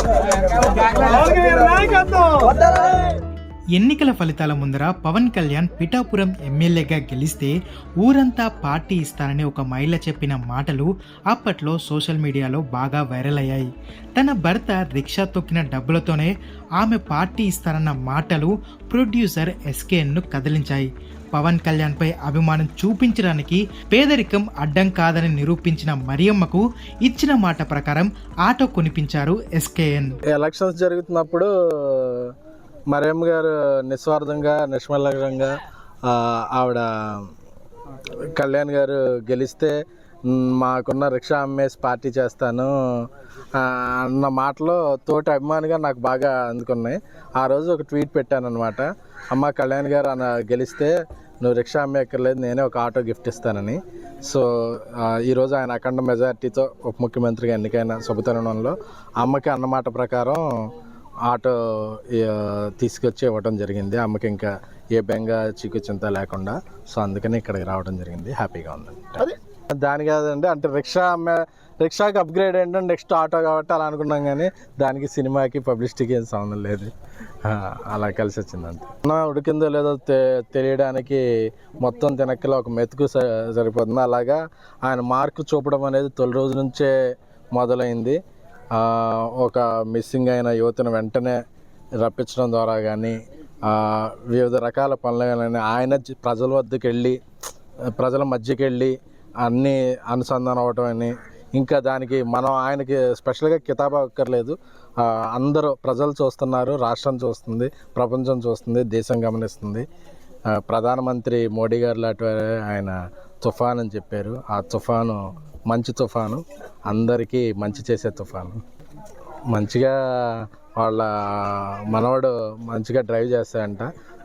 Oke, naik atau? ఎన్నికల ఫలితాల ముందర పవన్ కళ్యాణ్ పిఠాపురం ఎమ్మెల్యేగా గెలిస్తే ఊరంతా పార్టీ ఇస్తానని ఒక మహిళ చెప్పిన మాటలు అప్పట్లో సోషల్ మీడియాలో బాగా వైరల్ అయ్యాయి. తన భర్త రిక్షా తొక్కిన డబ్బులతోనే ఆమె పార్టీ ఇస్తారన్న మాటలు ప్రొడ్యూసర్ ఎస్కేఎన్ను కదిలించాయి. పవన్ కళ్యాణ్పై అభిమానం చూపించడానికి పేదరికం అడ్డం కాదని నిరూపించిన మరియమ్మకు ఇచ్చిన మాట ప్రకారం ఆటో కొనిపించారు ఎస్కేఎన్. ఎలక్షన్స్ జరుగుతున్నప్పుడు మరియమ్మ గారు నిస్వార్థంగా నిష్మలంగా ఆవిడ కళ్యాణ్ గారు గెలిస్తే మాకున్న రిక్షా అమ్మేసి పార్టీ చేస్తాను అన్న మాటలో తోటి అభిమానిగా నాకు బాగా అందుకున్నాయి. ఆ రోజు ఒక ట్వీట్ పెట్టాను అనమాట అమ్మ కళ్యాణ్ గారు అన్న గెలిస్తే నువ్వు రిక్షా అమ్మేక్కర్లేదు నేనే ఒక ఆటో గిఫ్ట్ ఇస్తానని. సో ఈరోజు ఆయన అఖండ మెజార్టీతో ఉప ముఖ్యమంత్రిగా ఎన్నికైన శుభతరుణంలో అమ్మకి అన్నమాట ప్రకారం ఆటో తీసుకొచ్చి ఇవ్వడం జరిగింది. అమ్మకి ఇంకా ఏ బెంగ చీకు చింత లేకుండా. సో అందుకని ఇక్కడికి రావడం జరిగింది. హ్యాపీగా ఉందండి దాని కాదండి అంటే రిక్షా అమ్మే రిక్షాకి అప్గ్రేడ్ ఏంటంటే నెక్స్ట్ ఆటో కాబట్టి అలా అనుకున్నాం కానీ దానికి సినిమాకి పబ్లిసిటీకి ఏం సంబంధం లేదు. అలా కలిసి వచ్చింది అంతే అన్నం ఉడికిందో లేదో తె- తెలియడానికి మొత్తం తినక్కలో ఒక మెతుకు సరిపోతుంది. అలాగా ఆయన మార్కు చూపడం అనేది తొలి రోజు నుంచే మొదలైంది. ఒక మిస్సింగ్ అయిన యువతను వెంటనే రప్పించడం ద్వారా కానీ వివిధ రకాల పనులు కానీ ఆయన ప్రజల వద్దకు వెళ్ళి ప్రజల మధ్యకి వెళ్ళి అన్నీ అనుసంధానం అవ్వటం అని ఇంకా దానికి మనం ఆయనకి స్పెషల్గా కితాబ్ అక్కర్లేదు. అందరూ ప్రజలు చూస్తున్నారు రాష్ట్రం చూస్తుంది ప్రపంచం చూస్తుంది దేశం గమనిస్తుంది. ప్రధానమంత్రి మోడీ గారు లాంటి ఆయన తుఫాన్ అని చెప్పారు. ఆ తుఫాను మంచి తుఫాను. అందరికీ మంచి చేసే తుఫాను. మంచిగా వాళ్ళ మనవాడు మంచిగా డ్రైవ్ చేస్తాడంట.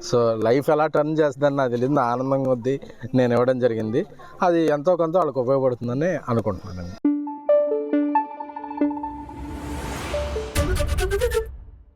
సో లైఫ్ ఎలా టర్న్ చేస్తుందని నాకు తెలియదు. ఆనందంగా ఉంది. నేను ఇవ్వడం జరిగింది. అది ఎంతో కొంత వాళ్ళకి ఉపయోగపడుతుందని అనుకుంటున్నాను